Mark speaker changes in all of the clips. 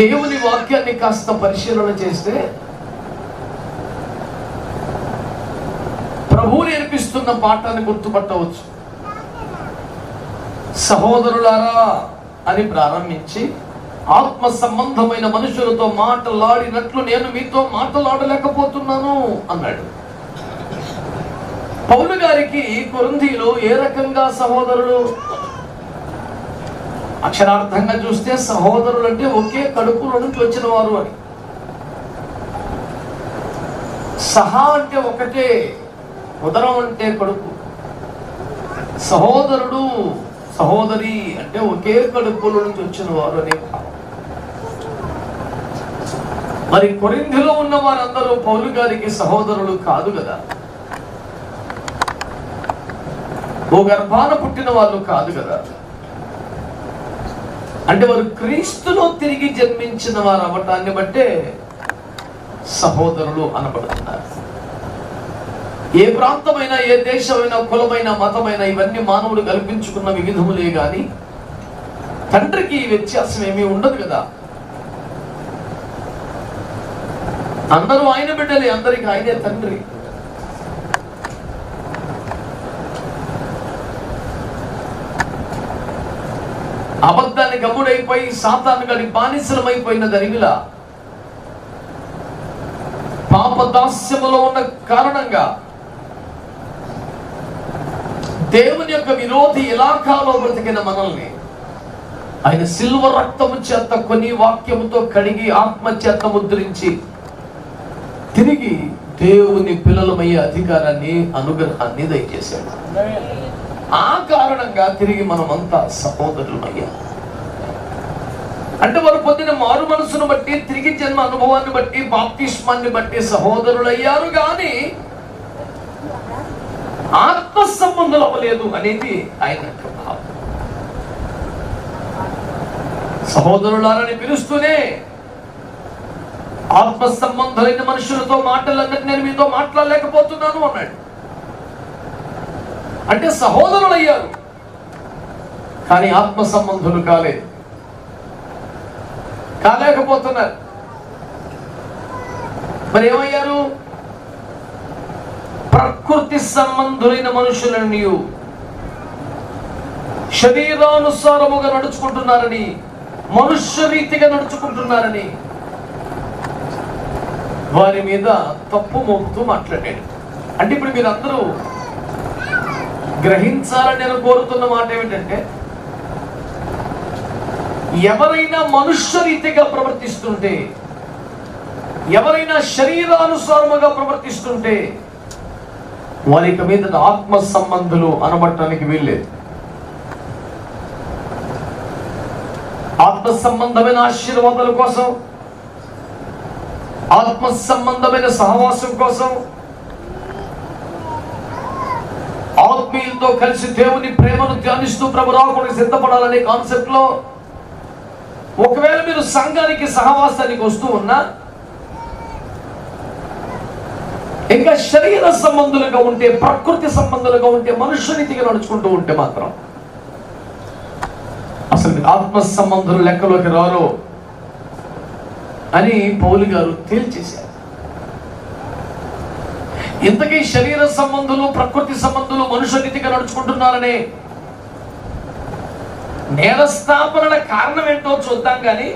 Speaker 1: దేవుని వాక్యాన్ని కాస్త పరిశీలన చేస్తే ప్రభువు నేర్పిస్తున్న పాఠాన్ని గుర్తుపట్టవచ్చు. సహోదరులారా అని ప్రారంభించి ఆత్మ సంబంధమైన మనుషులతో మాటలాడినట్లు నేను మీతో మాటలాడలేకపోతున్నాను అన్నాడు. పౌలు గారికి కొరంధీలో ఏ రకంగా సహోదరులు అక్షరార్థంగా చూస్తే సహోదరులు అంటే ఒకే కడుపులో నుంచి వచ్చిన వారు అని. సహా అంటే ఒకటే ఉదరం అంటే కడుపు. సహోదరుడు సహోదరి అంటే ఒకే కడుపులో నుంచి వచ్చిన వారు అనే మరి కొరింధిలో ఉన్న వారందరూ పౌలు గారికి సహోదరులు కాదు కదా? ఓ గర్భాన పుట్టిన వాళ్ళు కాదు కదా? అంటే వారు క్రీస్తులో తిరిగి జన్మించిన వారు అవ్వటాన్ని బట్టే సహోదరులు అనబడుతున్నారు. ఏ ప్రాంతమైనా ఏ దేశమైనా కులమైన మతమైన ఇవన్నీ మానవుడు కల్పించుకున్న వివిధములే కానీ తండ్రికి ఈ వ్యత్యాసం ఏమీ ఉండదు కదా. అందరూ ఆయన బిడ్డలే అందరికి ఆయనే తండ్రి. అబద్ధాన్ని గమ్ముడైపోయి సాతాను గారి బానిసలమైపోయిన దరిమిలా పాపదాస్యములో ఉన్న కారణంగా దేవుని యొక్క విరోధి ఇలాకాలో బ్రతికిన మనల్ని ఆయన సిల్వ రక్తము చేత కొని వాక్యముతో కడిగి ఆత్మ చేత ముద్రించి తిరిగి దేవుని పిల్లలమయ్యే అధికారాన్ని అనుగ్రహాన్ని దయచేశాడు. ఆ కారణంగా తిరిగి మనమంతా సహోదరులమయ్యాం. అంటే వారు పొందిన మారు మనసును బట్టి తిరిగి జన్మ అనుభవాన్ని బట్టి బాప్తిష్మాన్ని బట్టి సహోదరులయ్యారు కానీ ఆత్మ సంబంధం అవ్వలేదు అనేది ఆయన సహోదరులారని పిలుస్తూనే ఆత్మ సంబంధులైన మనుషులతో మాటలన్నీ నేను మీతో మాట్లాడలేకపోతున్నాను అన్నాడు. అంటే సహోదరులు అయ్యారు కానీ ఆత్మ సంబంధులు కాలేదు. కాలేకపోతున్నారు. మరి ఏమయ్యారు ప్రకృతి సంబంధులైన మనుషులని నీవు శరీరానుసారముగా నడుచుకుంటున్నారని మనుష్య రీతిగా నడుచుకుంటున్నారని వారి మీద తప్పు మోపుతూ మాట్లాడాడు అంటే ఇప్పుడు మీరందరూ గ్రహించాలని నేను కోరుతున్న మాట ఏమిటంటే ఎవరైనా మనుష్య రీతిగా ప్రవర్తిస్తుంటే ఎవరైనా శరీరానుసారముగా ప్రవర్తిస్తుంటే వారికి మీద ఆత్మ సంబంధులు అనబట్టడానికి వీల్లేదు. ఆత్మ సంబంధమైన ఆశీర్వాదాల కోసం ఆత్మ సంబంధమైన సహవాసం కోసం ఆత్మీయులతో కలిసి దేవుని ప్రేమను ధ్యానిస్తూ ప్రభు రాకుండా సిద్ధపడాలనే కాన్సెప్ట్లో ఒకవేళ మీరు సంఘానికి సహవాసానికి వస్తూ ఉన్నా ఇంకా శరీర సంబంధులుగా ఉంటే ప్రకృతి సంబంధులుగా ఉంటే మనుష్యరీతిగా నడుచుకుంటూ ఉంటే మాత్రం అసలు ఆత్మ సంబంధులు లెక్కలోకి రారు అని పౌలు గారు తేల్చేశారు. ఇంతకీ శరీర సంబంధులు ప్రకృతి సంబంధులు మనుష్య రీతిగా నడుచుకుంటున్నారనే నేరస్థాపనల కారణం ఏంటో చూద్దాం కానీ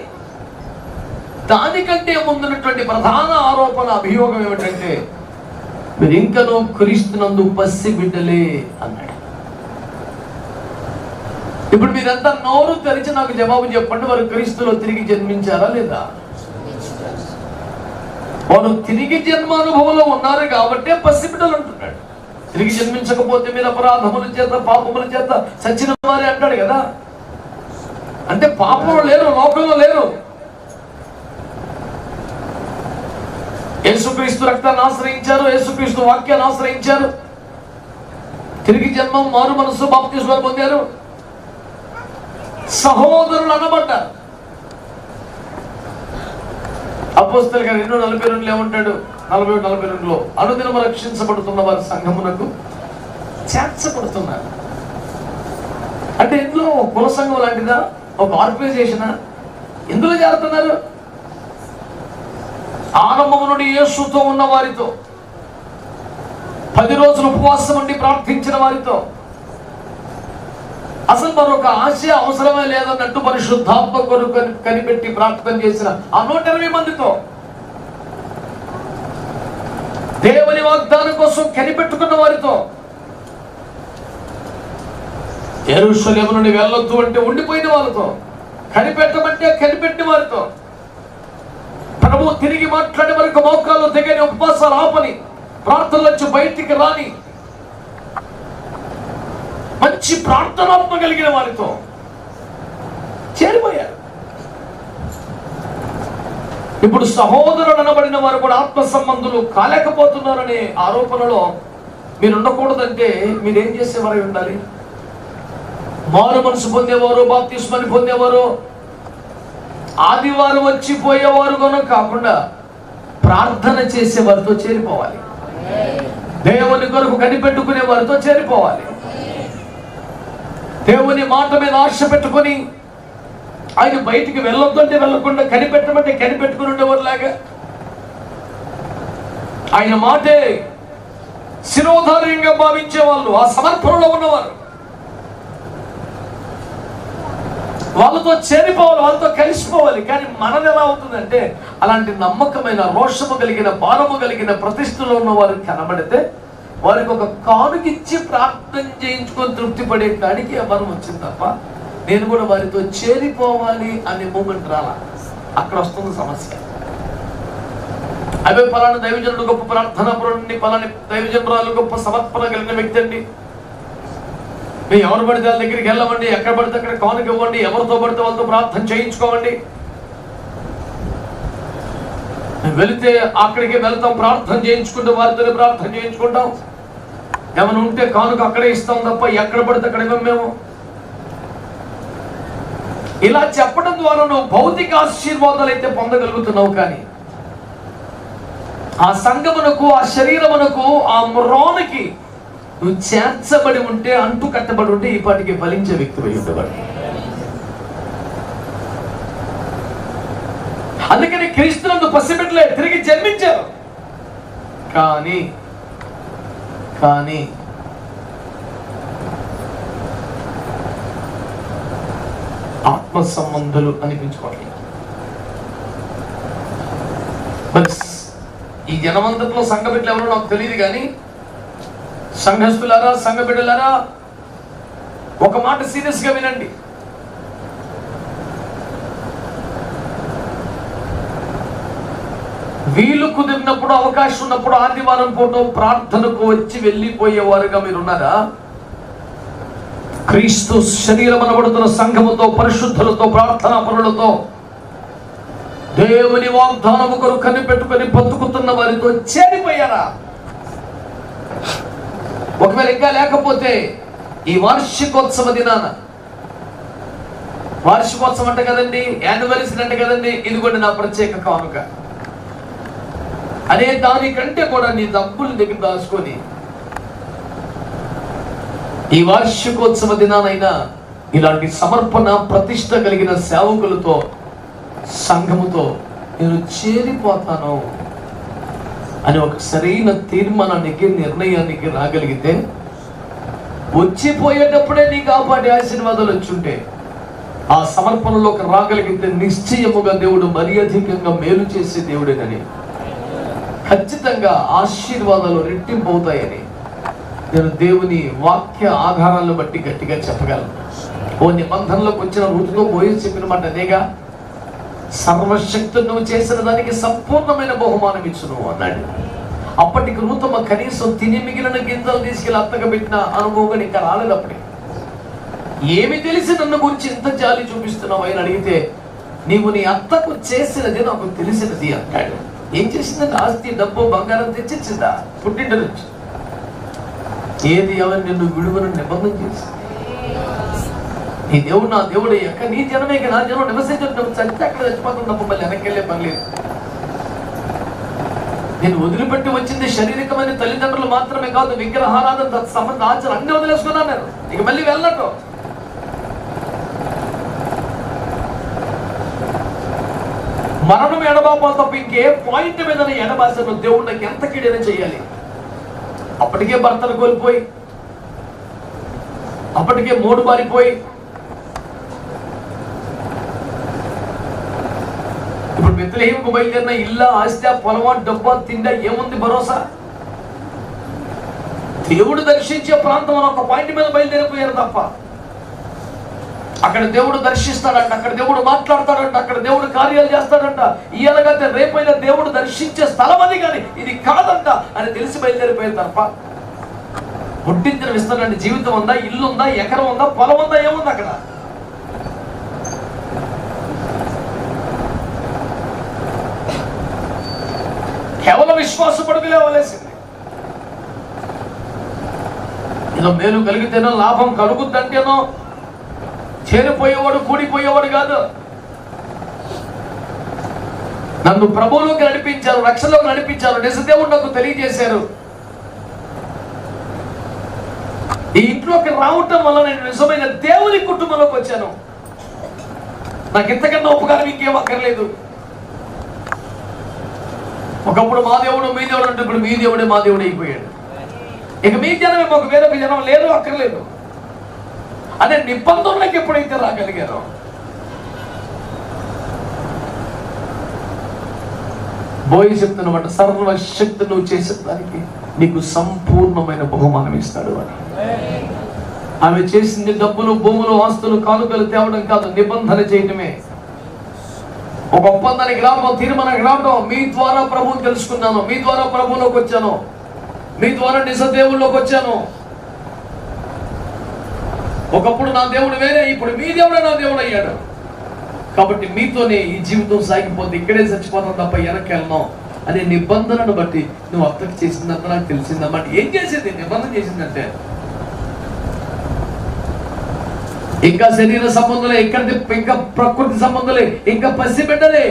Speaker 1: దానికంటే ముందున్నటువంటి ప్రధాన ఆరోపణ అభియోగం ఏమిటంటే మీరు ఇంకనూ క్రీస్తునందు పసి బిడ్డలే అన్నాడు. ఇప్పుడు మీరంతా నోరు తెరిచి నాకు జవాబు చెప్పండి వారు క్రీస్తులో తిరిగి జన్మించారా లేదా? వారు తిరిగి జన్మానుభవంలో ఉన్నారు కాబట్టే పసిబిడ్డలు అంటున్నాడు తిరిగి జన్మించకపోతే మీరు అపరాధముల చేత పాపముల చేత సచిన వారి అంటాడు కదా. అంటే పాపంలో లేరు లోకంలో లేరు. యేసుక్రీస్తు రక్తాన్ని ఆశ్రయించారు యేసుక్రీస్తు వాక్యాన్ని ఆశ్రయించారు. తిరిగి జన్మం మారు మనసు బాప్తిస్వారు పొందారు. సహోదరులు అనబడ్డారు. అపోస్తల గారు ఎన్నో నలభై రెండులో ఏమంటాడు? నలభై ఒకటి, నలభై రెండులో అనుదినము రక్షించబడుతున్న వారి సంఘమునకు చేర్చబడుతున్నారు. అంటే ఇందులో ఒక కుల సంఘం లాంటిదా? ఒక ఆర్గనైజేషనా? ఎందులో చేరుతున్నారు? ఆరంభము నుండి యేసుతో ఉన్న వారితో పది రోజులు ఉపవాసం ఉండి ప్రార్థించిన వారితో అసలు మరొక ఆశ అవసరమే లేదన్నట్టు పరిశుద్ధాత్మ కొరకు కనిపెట్టి ప్రార్థన చేసిన ఆ నూట ఇరవై మందితో. దేవుని వాగ్దానం కోసం కనిపెట్టుకున్న వారితో. ఎరుషలేము నుండి వెళ్ళొద్దు అంటే ఉండిపోయిన వాళ్ళతో. కనిపెట్టమంటే కనిపెట్టిన వారితో. ప్రభు తిరిగి మాట్లాడే వరకు మోకాలు దిగని ఉపవాసాలు ఆపని ప్రార్థనలు వచ్చి బయటికి రాని మంచి ప్రార్థనాత్మ కలిగిన వారితో చేరిపోయారు. ఇప్పుడు సహోదరుడు అనబడిన వారు కూడా ఆత్మ సంబంధులు కాలేకపోతున్నారనే ఆరోపణలో మీరు ఉండకూడదంటే మీరేం చేసేవారై ఉండాలి? మారు మనసు పొందేవారు బాప్తిస్మని పొందేవారు ఆదివారం వచ్చి పోయేవారు కనుక కాకుండా ప్రార్థన చేసే వారితో చేరిపోవాలి దేవుని కొరకు కనిపెట్టుకునే వారితో చేరిపోవాలి. దేవుని మాట మీద ఆశ పెట్టుకొని ఆయన బయటికి వెళ్ళొద్దంటే వెళ్ళకుండా కనిపెట్టమంటే కనిపెట్టుకుని ఉండేవారులాగా. ఆయన మాటే శిరోధార్యంగా భావించే వాళ్ళు ఆ సమర్పణలో ఉన్నవారు. వాళ్ళతో చేరిపోవాలి వాళ్ళతో కలిసిపోవాలి. కానీ మనది ఎలా అవుతుందంటే అలాంటి నమ్మకమైన రోషము కలిగిన భారము కలిగిన ప్రతిష్టలో ఉన్న వారు కనబడితే వారికి ఒక కానుకిచ్చి ప్రార్థన చేయించుకొని తృప్తి పడే కాడికి వరం వచ్చింది తప్ప నేను కూడా వారితో చేరిపోవాలి అనే మూమెంట్ రాలా. అక్కడ వస్తుంది సమస్య. అవే పలానా దైవజనుడు గొప్ప ప్రార్థన పరుడిని పలాని దైవజనురాలు గొప్ప సమర్పణ కలిగిన వ్యక్తి అండి మీరు ఎవరు పడితే వాళ్ళ దగ్గరికి వెళ్ళమండి ఎక్కడ పడితే అక్కడ కానుక ఇవ్వండి ఎవరితో పడితే వాళ్ళతో ప్రార్థన చేయించుకోవండి. వెళితే అక్కడికి వెళ్తాం ప్రార్థన చేయించుకుంటాం వారితో ప్రార్థన చేయించుకుంటాం. ఏమైనా ఉంటే కానుక అక్కడే ఇస్తాం తప్ప ఎక్కడ పడితే అక్కడ ఇవ్వం మేము ఇలా చెప్పడం ద్వారా నువ్వు భౌతిక ఆశీర్వాదాలు అయితే పొందగలుగుతున్నావు కానీ ఆ సంగమునకు ఆ శరీరమునకు ఆ మ్రోనికి నువ్వు చేర్చబడి ఉంటే అంటు కట్టబడి ఉంటే ఈ పాటికి ఫలించే వ్యక్తి ఉండేవాడు. అందుకని క్రీస్తునందు పసిబిడ్డలే తిరిగి జన్మించారు. కానీ కానీ ఆత్మ సంబంధాలు అనిపించుకోవట్లేదు ఈ జనమంతట్లో సంఘ బిడ్డలు ఎవరో నాకు తెలియదు కానీ సంఘస్థులారా సంఘ బిడ్డలారా ఒక మాట సీరియస్గా వినండి. కుదిరినప్పుడు అవకాశం ఉన్నప్పుడు ఆదివారం పూట ప్రార్థనకు వచ్చి వెళ్ళిపోయేవారుగా మీరున్నారా? క్రీస్తు శరీరం అనబడుతున్న సంఘముతో పరిశుద్ధులతో ప్రార్థనా పరులతో దేవుని వాగ్దానము కొరకు కనిపెట్టుకొని బతుకుతున్న వారితో చేరిపోయారా? ఒకవేళ ఇంకా లేకపోతే ఈ వార్షికోత్సవ దినాన వార్షికోత్సవం అంటే కదండి యానివర్సరీ అంటే కదండి ఇదిగోండి నా ప్రత్యేక కానుక. అనే దానికంటే కూడా నీ డబ్బులు దగ్గర దాచుకొని ఈ వార్షికోత్సవ దినానైనా ఇలాంటి సమర్పణ ప్రతిష్ట కలిగిన సేవకులతో సంఘముతో నేను చేరిపోతాను అని ఒక సరైన తీర్మానానికి నిర్ణయానికి రాగలిగితే వచ్చిపోయేటప్పుడే నీకు ఆపాటి ఆశీర్వాదాలు వచ్చుంటే ఆ సమర్పణలోకి రాగలిగితే నిశ్చయముగా దేవుడు మరి అధికంగా మేలు చేసే దేవుడేనని. ఖచ్చితంగా ఆశీర్వాదాలు రెట్టింపు అవుతాయని నేను దేవుని వాక్య ఆధారాలను బట్టి గట్టిగా చెప్పగలను. ఓ నిబంధనలోకి వచ్చిన ఋతుతో పోయి చెప్పిన మాట అదేగా? సర్వశక్తి నువ్వు చేసిన దానికి సంపూర్ణమైన బహుమానం ఇచ్చును అన్నాడు. అప్పటికి రూతమ్మ కనీసం తిని మిగిలిన గింజలు తీసుకెళ్ళి అత్తగా పెట్టిన అనుభవం ఇంకా రాలేదు అప్పటికి ఏమి తెలిసి నన్ను గురించి ఇంత జాలి చూపిస్తున్నావు అని అడిగితే నీవు నీ అత్తకు చేసినది నాకు తెలిసినది అంటాడు ఏం చేసిందంటే ఆస్తి డబ్బు బంగారం తెచ్చిచ్చిందా? పుట్టింటి నుంచి. ఏది ఎవరు నిన్ను విడువను నిబంధన చేసి నీ దేవుడు నా దేవుడు ఎక్క నీ జనమే నా జనం నివసించడం చచ్చి అక్కడ చచ్చిపోతుంది తప్ప మళ్ళీ వెనక్కి వెళ్ళే పని లేదు. నేను వదిలిపెట్టి వచ్చింది శారీరకమైన తల్లిదండ్రులు మాత్రమే కాదు విగ్రహారాధన తత్ సంబంధ ఆచారం అన్ని వదిలేసుకున్నాను నేను. ఇక మళ్ళీ వెళ్ళటం మరణం ఎడబాపాలు తప్ప ఇంకే పాయింట్ మీద ఎడబాసను దేవుడు నాకు ఎంత కీడైనా చేయాలి? అప్పటికే భర్తను కోల్పోయి అప్పటికే మూడు మారిపోయి ఇప్పుడు మిత్రులు బయలుదేరిన ఇల్లా ఆస్తి పొలమా డబ్బా తిండా ఏముంది భరోసా? దేవుడు దర్శించే ప్రాంతం ఒక పాయింట్ మీద బయలుదేరిపోయారు తప్ప అక్కడ దేవుడు దర్శిస్తాడంట అక్కడ దేవుడు మాట్లాడతాడంట అక్కడ దేవుడు కార్యాలు చేస్తాడంట. ఇలాగైతే రేపైనా దేవుడు దర్శించే స్థలం అది కానీ ఇది కాదంట అని తెలిసి బయలుదేరిపోయింది తప్ప. పుట్టించిన విస్తరండి జీవితం ఉందా ఇల్లు ఉందా ఎకరం ఉందా పొలం ఉందా ఏముంది అక్కడ? కేవలం విశ్వాసపడుకు లేవలేసింది ఏదో మేలు కలిగితేనో లాభం కలుగుద్దంటేనో చేరిపోయేవాడు కూడిపోయేవాడు కాదు. నన్ను ప్రభువులోకి నడిపించారు రక్షణలోకి నడిపించారు. నిజదేవుడు నాకు తెలియజేశారు. ఈ ఇంట్లోకి రావటం వల్ల నేను నిజమైన దేవుని కుటుంబంలోకి వచ్చాను. నాకు ఇంతకన్నా ఉపకారం ఇంకేం అక్కర్లేదు. ఒకప్పుడు మా దేవుడు మీ దేవుడు అంటే ఇప్పుడు మీ దేవుడే మా దేవుడు అయిపోయాడు. ఇక మీ జనం ఒక వేరొక జనం లేదు అక్కర్లేదు. అనే నిబంధనలకు ఎప్పుడైతే రాగలిగారో? బోయి చెప్తున్నమాట సర్వశక్తి నువ్వు చేసిన దానికి నీకు సంపూర్ణమైన బహుమానం ఇస్తాడు అని. ఆమె చేసింది డబ్బులు భూములు ఆస్తులు కానుకలు తేవడం కాదు నిబంధన చేయటమే. ఒక ఒప్పందానికి రావడం తీర్మానానికి రావడం మీ ద్వారా ప్రభువుని తెలుసుకున్నాను మీ ద్వారా ప్రభువులోకి వచ్చాను మీ ద్వారా నిజ దేవుల్లోకి వచ్చాను. ఒకప్పుడు నా దేవుడు వేరే ఇప్పుడు మీ దేవుడే నా దేవుడు అయ్యాడు. కాబట్టి మీతోనే ఈ జీవితం సాగిపోతే ఇక్కడే చచ్చిపోతాం తప్ప వెనక్కి అనే నిబంధనను బట్టి నువ్వు అత్తకు చేసిందంతా నాకు తెలిసిందన్నమాట. ఏం చేసింది? నిబంధన చేసిందంటే ఇంకా శరీర సంబంధులే ఇక్కడ ఇంకా ప్రకృతి సంబంధులే ఇంకా పసిబిడ్డలే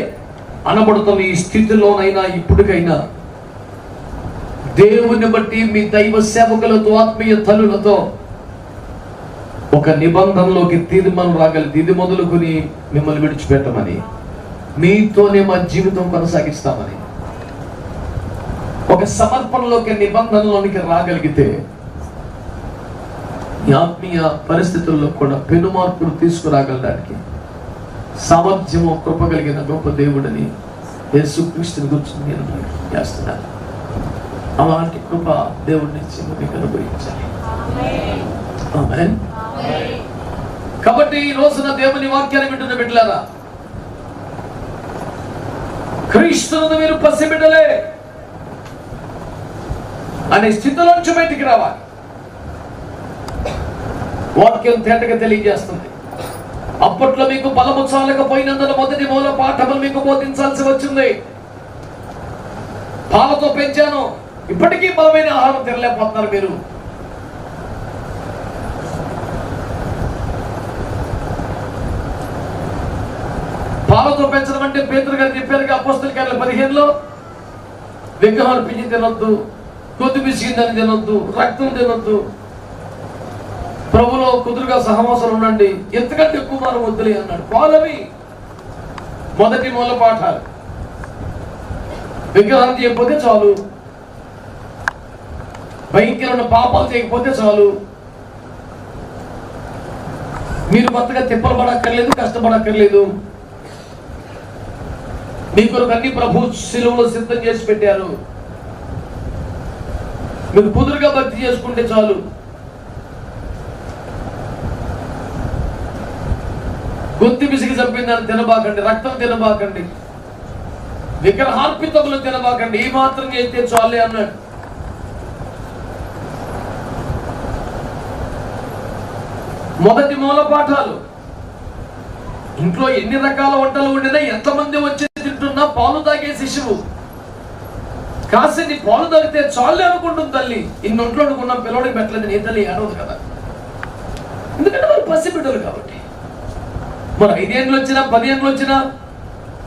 Speaker 1: అనబడుతున్న ఈ స్థితిలోనైనా ఇప్పటికైనా దేవుని బట్టి మీ దైవ సేవకులతో ఆత్మీయ తల్లులతో ఒక నిబంధనలోకి తీర్మానం రాగలిది ఇది మొదలుకొని మిమ్మల్ని విడిచిపెట్టమని మీతోనే మా జీవితం కొనసాగిస్తామని. ఒక సమర్పణలోకి నిబంధనలోనికి రాగలిగితే ఆత్మీయ పరిస్థితుల్లో కూడా పెను మార్పులు తీసుకురాగలడానికి సామర్థ్యము కృప కలిగిన గొప్ప దేవుడని యేసుక్రీస్తుని గురించి నేను చేస్తున్నాను. అలాంటి కృప దేవుడిని మీకు అనుభవించాలి ఆమేన్. కాబట్టి ఈ రోజున దేవుని వాక్యాన్ని వింటున్న బిడ్డలారా క్రీస్తును మీరు పసిబిడ్డలే అనే స్థితిలోంచి బయటికి రావాలి. వాక్యం తేటగా తెలియజేస్తుంది. అప్పట్లో మీకు బలము చాలకపోయినందున మొదటి మూల పాఠములు మీకు బోధించాల్సి వచ్చింది. పాలతో పెంచాను. ఇప్పటికీ బలమైన ఆహారం తినలేకపోతున్నారు మీరు. పాలతో పెంచడం అంటే పేతురు గారు చెప్పారు అపోస్తల కార్యాల పదిహేనులో విగ్రహాలు పిచ్చి తినొద్దు కొద్ది పిసిగిందని తినొద్దు రక్తం తినొద్దు. ప్రభులో కుదురుగా సహవాసం ఉండండి. ఎంతకంటే ఎక్కువ మనం వద్దులే అన్నాడు. పాలవి మొదటి మూల పాఠాలు. విగ్రహాలు చేయకపోతే చాలు. భయంకరమైన పాపాలు చేయకపోతే చాలు. మీరు కొత్తగా తిప్పలు పడక్కర్లేదు కష్టపడక్కర్లేదు. మీ కొరకు అన్ని ప్రభు శిలువలో సిద్ధం చేసి పెట్టారు. మీరు కుదురుగా భక్తి చేసుకుంటే చాలు. గొంతి పిసికి చంపిందని తినబాకండి రక్తం తినబాకండి. విగ్రహార్పితములు తినబాకండి ఈ మాత్రం చేస్తే చాలే అన్నాడు. మొదటి మూల పాఠాలు. ఇంట్లో ఎన్ని రకాల వంటలు వండినా ఎంతమంది వచ్చి ఉన్న పాలు తాగే శిశువు. కాసిని పాలు తాగితే చాలే అనుకుంటుంది తల్లి. ఇన్నింట్లో అనుకున్న పిల్లడికి పెట్టలేదు నీ తల్లి ఏడవదు కదా. ఎందుకంటే వాళ్ళు పసిబిడ్డలు కాబట్టి. మరి ఐదేళ్ళు వచ్చినా పదిహేనులు వచ్చినా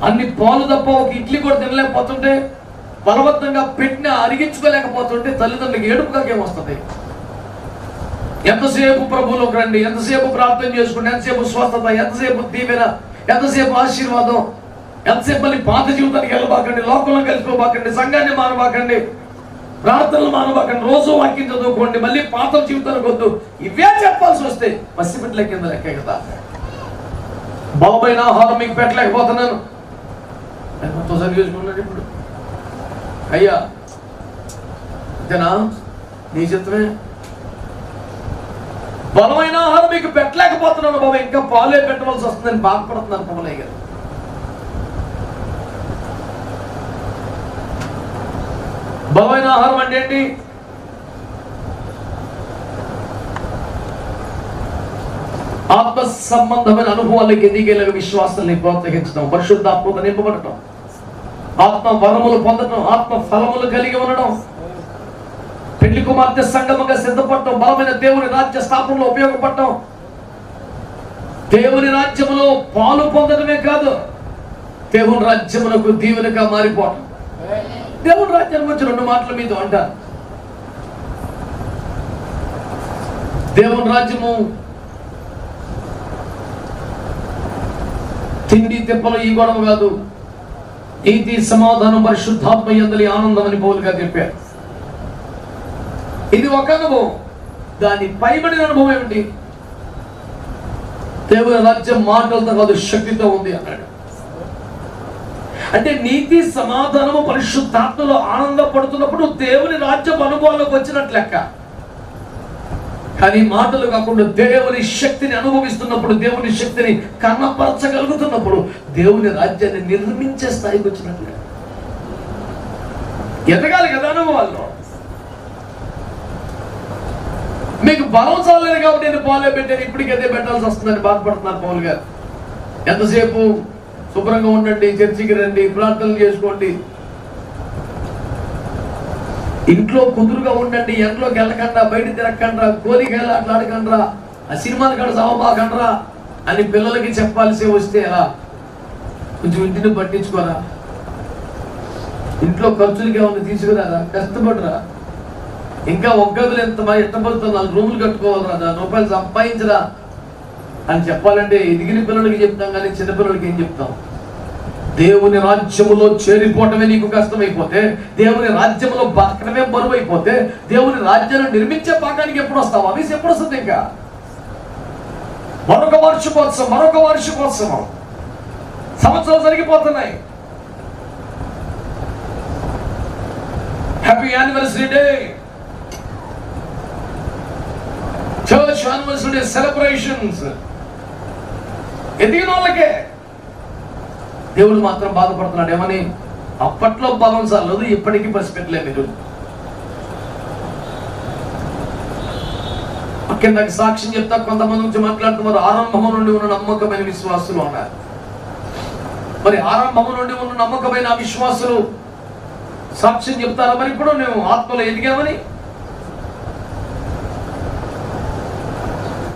Speaker 1: అన్ని పాలు తప్ప ఒక ఇడ్లీ కూడా తినలేకపోతుంటే బలవంతంగా పెట్టిన అరిగించుకోలేకపోతుంటే తల్లిదండ్రులకు ఏడుపుగా ఏమొస్తుంది? ఎంతసేపు ప్రభువులోకి రండి ఎంతసేపు ప్రార్థన చేసుకోండి ఎంతసేపు స్వస్థత ఎంతసేపు దీవెన ఎంతసేపు ఆశీర్వాదం ఎంతసేపు మళ్ళీ పాత జీవితానికి వెళ్ళబాకండి లోకంలో కలిసిపోబాకండి సంఘాన్ని మానబాకండి ప్రార్థనలు మానబాకండి రోజు వాక్యం చదువుకోండి మళ్ళీ పాత జీవితానికి వద్దు. ఇవే చెప్పాల్సి వస్తే మసిపిట్ల కింద లెక్క కదా. బాబైన ఆహారం మీకు పెట్టలేకపోతున్నాను. మొత్తం సరి చేసుకున్నాడు ఇప్పుడు. అయ్యా అంతేనా? నీ చిత్తమే? బలమైన ఆహారం మీకు పెట్టలేకపోతున్నాను బాబా ఇంకా పాలే పెట్టవలసి వస్తుందని బాధపడుతున్నాను కమలయ్య గారు. బలమైన ఆహారం అంటే ఏంటి? ఆత్మ సంబంధమైన అనుభవాలకు ఎదిగేలాగా విశ్వాసాన్ని ప్రోత్సహించడం పరిశుద్ధాత్మత నింపబడటం ఆత్మ వరములు పొందడం ఆత్మ ఫలములు కలిగి ఉండడం పెళ్ళి కుమార్తె సంగమంగా సిద్ధపడటం బలమైన దేవుని రాజ్య స్థాపనలో ఉపయోగపడటం దేవుని రాజ్యములో పాలు పొందడమే కాదు దేవుని రాజ్యమునకు దీవెనగా మారిపోవటం. దేవుని రాజ్యాన్ని గురించి రెండు మాటలు మీతో అంటారు దేవుని రాజ్యము తిండి తిప్పలు ఈ గొడవ కాదు. ఇది సమాధానం పరిశుద్ధాత్మ ఎందలి ఆనందం అని పౌలుగా చెప్పారు. ఇది ఒక అనుభవం. దాని పైబడిన అనుభవం ఏమిటి? దేవుని రాజ్యం మాటలతో కాదు శక్తితో ఉంది అన్నాడు. అంటే నీతి సమాధానము పరిశుద్ధాత్మలో ఆనందపడుతున్నప్పుడు దేవుని రాజ్యం అనుభవంలోకి వచ్చినట్లు లెక్క. కానీ మాటలు కాకుండా దేవుని శక్తిని అనుభవిస్తున్నప్పుడు దేవుని శక్తిని కనపరచగలుగుతున్నప్పుడు దేవుని రాజ్యాన్ని నిర్మించే స్థాయికి వచ్చినట్లు ఎదగాలి కదా అనుభవాల్లో? మీకు బలం చాలేదు కాబట్టి నేను పాలే పెట్టాను ఇప్పటికైతే పెట్టాల్సి వస్తుందని బాధపడుతున్నారు పౌల్ గారు. ఎంతసేపు శుభ్రంగా ఉండండి చర్చికి రండి ప్రార్థనలు చేసుకోండి. ఇంట్లో కుదురుగా ఉండండి ఎంట్లోకి వెళ్ళకండ్రా బయట తిరగకండ్రా కోరికలు అట్లా ఆ సినిమాలు కాడ సమబాకండ్రా అని పిల్లలకి చెప్పాల్సి వస్తే ఎలా? కొంచెం ఇంటిని పట్టించుకోరా? ఇంట్లో ఖర్చులకి ఏమన్నా తీసుకురారా? కష్టపడరా? ఇంకా ఒగ్గదులు ఎంత మరి ఇష్టపడుతుంది నాలుగు రూములు కట్టుకోవాలరా? దాని రూపాయలు సంపాదించరా? అని చెప్పాలంటే ఎదిగిన పిల్లలకి చెప్తాం కానీ చిన్న పిల్లలకి ఏం చెప్తాం? దేవుని రాజ్యములో చేరిపోవటమే నీకు కష్టమైపోతే దేవుని రాజ్యములో బతకడమే బరువు అయిపోతే దేవుని రాజ్యాన్ని నిర్మించే పాకానికి ఎప్పుడు వస్తావు? అవి ఎప్పుడు వస్తుంది ఇంకా? మరొక వార్షికోత్సవం మరొక వార్షికోత్సవం. సంవత్సరాలు జరిగిపోతున్నాయి. Happy anniversary day church anniversary day celebrations ఎదిగిన వాళ్ళకే. దేవుడు మాత్రం బాధపడుతున్నాడు. ఏమని? అప్పట్లో బలం చాలదు ఇప్పటికీ పసిపెట్టలే మీరు. కిందకి సాక్ష్యం చెప్తా కొంతమంది నుంచి మాట్లాడుతున్నారు. ఆరంభము నుండి ఉన్న నమ్మకమైన విశ్వాసులు అన్నారు మరి ఆరంభము నుండి ఉన్న నమ్మకమైన విశ్వాసులు సాక్ష్యం చెప్తారా? మరి ఇప్పుడు మేము ఆత్మలో ఎదిగామని